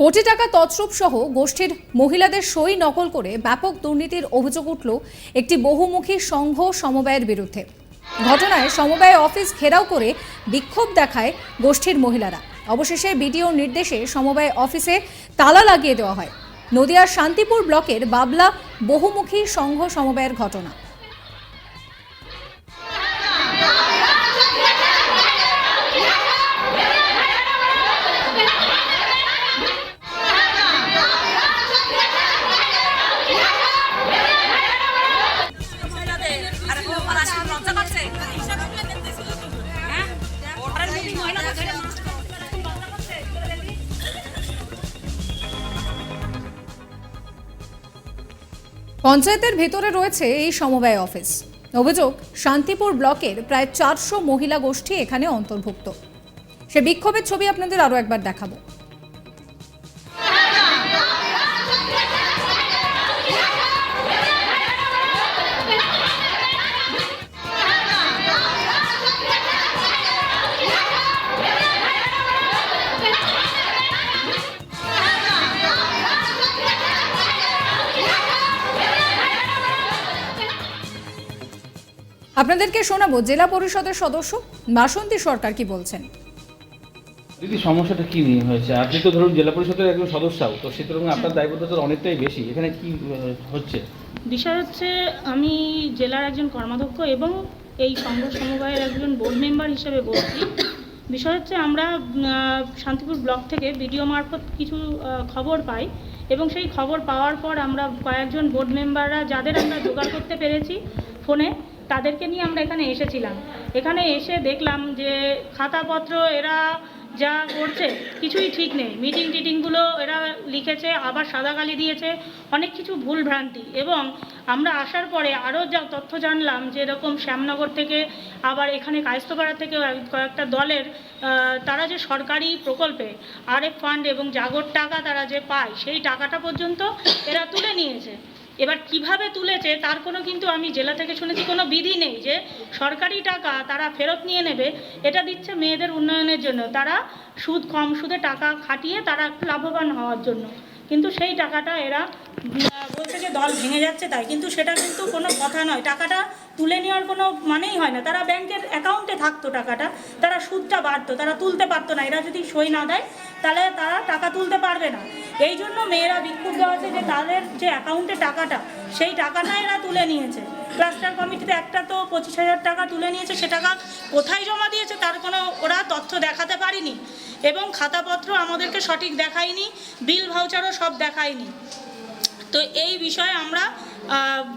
কোটি টাকা তছরূপ সহ গোষ্ঠীর মহিলাদের সই নকল করে ব্যাপক দুর্নীতির অভিযোগ উঠল একটি বহুমুখী সংঘ সমবায়ের বিরুদ্ধে। ঘটনায় সমবায় অফিস ঘেরাও করে বিক্ষোভ দেখায় গোষ্ঠীর মহিলারা। অবশেষে বিডিও নির্দেশে সমবায় অফিসে তালা লাগিয়ে দেওয়া হয়। নদিয়ার শান্তিপুর ব্লকের বাবলা বহুমুখী সংঘ সমবায়ের ঘটনা। পঞ্চায়েতের ভেতরে রয়েছে এই সমবায় অফিস। অভিযোগ, শান্তিপুর ব্লকের প্রায় চারশো মহিলা গোষ্ঠী এখানে অন্তর্ভুক্ত। সে বিক্ষোভের ছবি আপনাদের আরও একবার দেখাবো। আপনাদেরকে শোনাবো জেলা পরিষদের সদস্য বাসন্তী সরকার কি বলছেন। দিদি সমস্যাটা কি নিয়ে হয়েছে? আপনি তো ধরুন জেলা পরিষদের একজন সদস্যও তো সে তুলনায় আপনার দায়বদ্ধতা তো অনেকটাই বেশি। এখানে কি হচ্ছে? বিষয় হচ্ছে আমি জেলার একজন কর্মাধ্যক্ষ এবং এই সংঘ সমবায়ের একজন বোর্ড মেম্বার হিসেবে বলছি। বিষয় হচ্ছে আমরা শান্তিপুর ব্লক থেকে ভিডিও মারফত কিছু খবর পাই এবং সেই খবর পাওয়ার পর আমরা কয়েকজন বোর্ড মেম্বাররা যাদের আমরা জোগাড় করতে পেরেছি ফোনে তাদেরকে নিয়ে আমরা এখানে এসেছিলাম। এখানে এসে দেখলাম যে খাতাপত্র এরা যা করছে কিছুই ঠিক নেই। মিটিং টিটিংগুলো এরা লিখেছে, আবার সাদা কালি দিয়েছে, অনেক কিছু ভুল ভ্রান্তি এবং আমরা আসার পরে আরও যা তথ্য জানলাম যে এরকম শ্যামনগর থেকে, আবার এখানে কায়স্তপাড়া থেকে কয়েকটা দলের তারা যে সরকারি প্রকল্পে আরেক ফান্ড এবং জাগর টাকা তারা যে পায়, সেই টাকাটা পর্যন্ত এরা তুলে নিয়েছে। এবার কীভাবে তুলেছে, তার কোনো কিন্তু আমি জেলা থেকে শুনেছি, কোনো বিধি নেই যে সরকারি টাকা তারা ফেরত নিয়ে নেবে, এটা দিচ্ছে মেয়েদের উন্নয়নের জন্য। তারা সুদ কম, সুদে টাকা খাটিয়ে তারা লাভবান হওয়ার জন্য। কিন্তু সেই টাকাটা এরা বলছে যে দল ভেঙে যাচ্ছে তাই, কিন্তু সেটা কিন্তু কোনো কথা নয়। টাকাটা তুলে নেওয়ার কোনো মানেই হয় না। তারা ব্যাংকের অ্যাকাউন্টে থাকতো টাকাটা, তারা সুদটা বাড়তো, তারা তুলতে পারতো না। এরা যদি সই না দেয়, তাহলে তারা টাকা তুলতে পারবে না। এই জন্য মেয়েরা বিক্ষুব্ধ আছে যে তাদের যে অ্যাকাউন্টে টাকাটা, সেই টাকাটা এরা তুলে নিয়েছে। ক্লাস্টার কমিটিতে একটা তো পঁচিশ হাজার টাকা তুলে নিয়েছে, সে টাকা কোথায় জমা দিয়েছে তার কোনো ওরা তথ্য দেখাতে পারিনি। এবং খাতাপত্র আমাদেরকে সঠিক দেখায়নি, বিল ভাউচারও সব দেখায়নি। তো এই বিষয়ে আমরা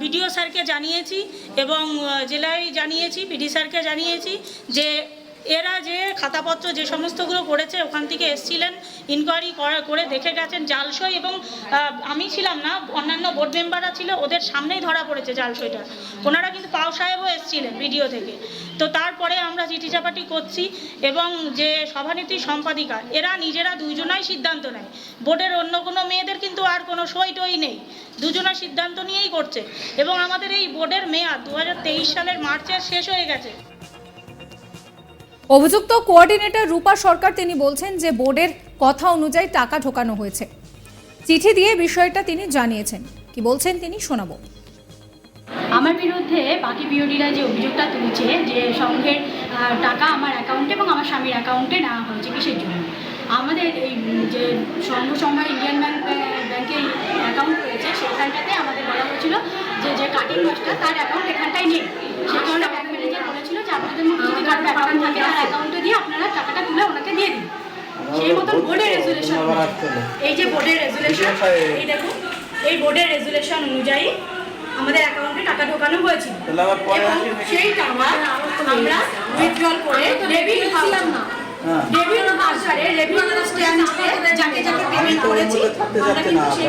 বিডিও স্যারকে জানিয়েছি এবং জেলায় জানিয়েছি, পিডি স্যারকে জানিয়েছি যে এরা যে খাতাপত্র যে সমস্তগুলো করেছে ওখান থেকে এসছিলেন ইনকোয়ারি করে দেখে গেছেন জালসই এবং আমি ছিলাম না, অন্যান্য বোর্ড মেম্বাররা ছিল, ওদের সামনেই ধরা পড়েছে জালসইটা। ওনারা কিন্তু পাও সাহেবও এসছিলেন ভিডিও থেকে। তো তারপরে আমরা চিঠি চাপাটি করছি এবং যে সভানেত্রী সম্পাদিকা, এরা নিজেরা দুইজনাই সিদ্ধান্ত নেয়। বোর্ডের অন্য কোনো মেয়েদের কিন্তু আর কোনো সই টই নেই। দুজনা সিদ্ধান্ত নিয়েই করছে। এবং আমাদের এই বোর্ডের মেয়াদ দু হাজার তেইশ সালের মার্চের শেষ হয়ে গেছে। অভিযুক্ত কোঅর্ডিনেটর রূপা সরকার তিনি বলছেন যে বোর্ডের কথা অনুযায়ী টাকা ঢোকানো হয়েছে। চিঠি দিয়ে বিষয়টা তিনি জানিয়েছেন। কি বলছেন তিনি শোনাবো। আমার বিরুদ্ধে বাকি বিওডিরা যে অভিযোগটা তুলছে যে সংঘের টাকা আমার অ্যাকাউন্টে এবং আমার স্বামীর অ্যাকাউন্টে নেওয়া হয়েছে কিসের জন্য? আমাদের এই যে সংঘ সময় ইন্ডিয়ান ব্যাংক ব্যাংকের অ্যাকাউন্ট রয়েছে, সেখানটাতে আমাদের বলা হয়েছিল যে যে কাটিং মাছটা তার অ্যাকাউন্ট এখানটাই নেই। সেই কারণে ব্যাংক ম্যানেজার বলেছিল যে আপনাদের মধ্যে যদি কারোর অ্যাকাউন্ট থাকে তার অ্যাকাউন্টে দিয়ে আপনারা টাকাটা তুলে ওনাকে দিয়ে দিন। সেই মতন বোর্ডের রেজুলেশন এই যে বোর্ডের রেজুলেশন এই দেখুন এই বোর্ডের রেজুলেশন অনুযায়ী আমাদের অ্যাকাউন্টে টাকা ঢোকানো হয়েছিল এবং সেই টাকা আমরা উইথড্রল করে ডেবিট স্ট্যাম্পে যাকে যাকে করেছি আমরা কিন্তু সেই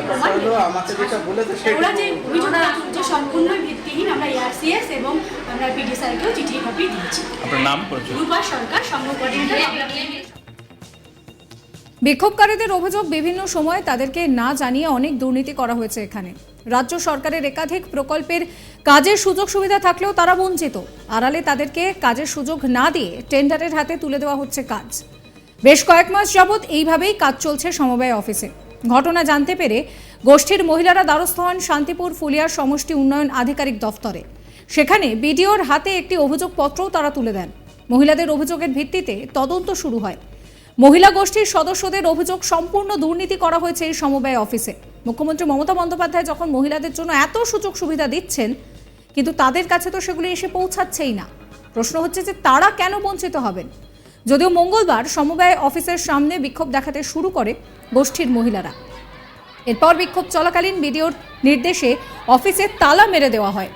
আমাকে যেটা বলেছে সেটা ওরা যে অভিযোগটা যে সম্পূর্ণ ভিত্তিহীন আমরা এআরসিএস এবং আমরা পিডি স্যারকেও চিঠি কপি দিয়েছি। আপনার নাম পরিচয়? রূপা সরকার সংঘ কোঅর্ডিনেটর বিক্ষোভকারীদের অভিযোগ বিভিন্ন সময়ে তাদেরকে না জানিয়ে অনেক দুর্নীতি করা হয়েছে এখানে। রাজ্য সরকারের একাধিক প্রকল্পের কাজের সুযোগ সুবিধা থাকলেও তারা বঞ্চিত। আড়ালে তাদেরকে কাজের সুযোগ না দিয়ে টেন্ডারের হাতে তুলে দেওয়া হচ্ছে কাজ। বেশ কয়েক মাস যাবৎ এইভাবেই কাজ চলছে সমবায় অফিসে। ঘটনা জানতে পেরে গোষ্ঠীর মহিলারা দ্বারস্থ হন শান্তিপুর ফুলিয়ার সমষ্টি উন্নয়ন আধিকারিক দফতরে। সেখানে বিডিওর হাতে একটি অভিযোগপত্রও তারা তুলে দেন। মহিলাদের অভিযোগের ভিত্তিতে তদন্ত শুরু হয়। মহিলা গোষ্ঠীর সদস্যদের অভিযোগ সম্পূর্ণ দুর্নীতি করা হয়েছে এই সমবায় অফিসে। মুখ্যমন্ত্রী মমতা বন্দ্যোপাধ্যায় যখন মহিলাদের জন্য এত সুযোগ সুবিধা দিচ্ছেন, কিন্তু তাদের কাছে তো সেগুলি এসে পৌঁছাচ্ছেই না। প্রশ্ন হচ্ছে যে তারা কেন বঞ্চিত হবেন? যদিও মঙ্গলবার সমবায় অফিসের সামনে বিক্ষোভ দেখাতে শুরু করে গোষ্ঠীর মহিলারা। এরপর বিক্ষোভ চলাকালীন বিডিওর নির্দেশে অফিসে তালা মেরে দেওয়া হয়।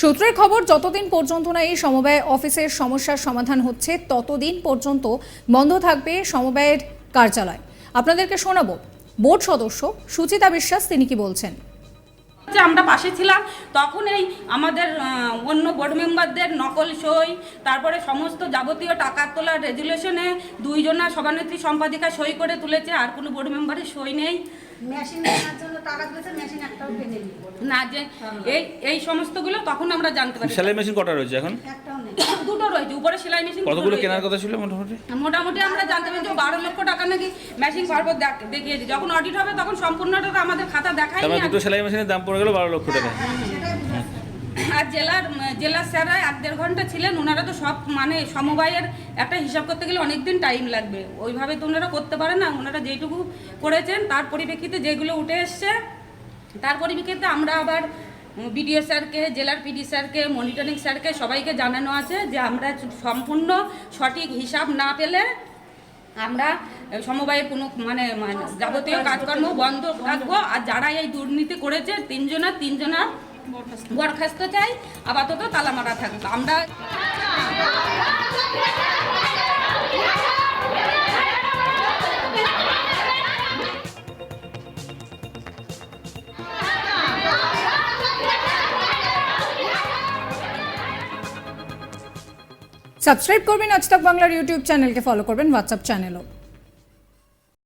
সূত্রের খবর, যতদিন পর্যন্ত না এই সমবায় অফিসের সমস্যার সমাধান হচ্ছে, ততদিন পর্যন্ত বন্ধ থাকবে সমবায়ের কার্যালয়। আপনাদেরকে শোনাবো। বোর্ড সদস্য সুচিতা বিশ্বাস, তিনি কি বলছেন? যে আমরা পাশে ছিলাম, তখন এই আমাদের অন্য বোর্ড মেম্বারদের নকল সই, তারপরে সমস্ত যাবতীয় টাকা তোলার রেজুলেশনে দুইজনা সভানেত্রী সম্পাদিকা সই করে তুলেছে, আর কোনো বোর্ড মেম্বারের সই নেই। মেশিন কেনার জন্য টাকা দিয়েছে মেশিন একটাও কিনে না। যে এই এই সমস্তগুলো তখন আমরা জানতে পারি। সেলাই মেশিন কটা রয়েছে এখন? একটাও নেই। দুটো রয়েছে উপরে সেলাই মেশিন কতগুলো কেনার কথা ছিল মোটামুটি? মোটামুটি আমরা জানতে পারি যে বারো লক্ষ টাকা নাকি মেশিন পারব দেখিয়েছে। যখন অডিট হবে তখন সম্পূর্ণটা তো আমাদের খাতা দেখাই দুটো সেলাই মেশিনের দাম পড়ে গেল বারো লক্ষ টাকা। আর জেলার জেলার স্যাররা এক দেড় ঘণ্টা ছিলেন ওনারা তো সব মানে সমবায়ের একটা হিসাব করতে গেলে অনেক দিন টাইম লাগবে। ওইভাবে তো ওনারা করতে পারে না ওনারা যেটুকু করেছেন, তার পরিপ্রেক্ষিতে যেগুলো উঠে এসছে, তার পরিপ্রেক্ষিতে আমরা আবার বিডিও স্যারকে, জেলার পিডি স্যারকে মনিটরিং স্যারকে সবাইকে জানানো আছে যে আমরা সম্পূর্ণ সঠিক হিসাব না পেলে আমরা সমবায়ের কোনো মানে মানে যাবতীয় কাজকর্ম বন্ধ রাখব। আর যারা এই দুর্নীতি করেছে, তিনজনা তিনজনা বরখাস্ত। চাই, আপাতত তালা মারা থাকবে আমরা সাবস্ক্রাইব করবেন আজ তাক বাংলার ইউটিউব চ্যানেলকে ফলো করবেন হোয়াটসঅ্যাপ চ্যানেলও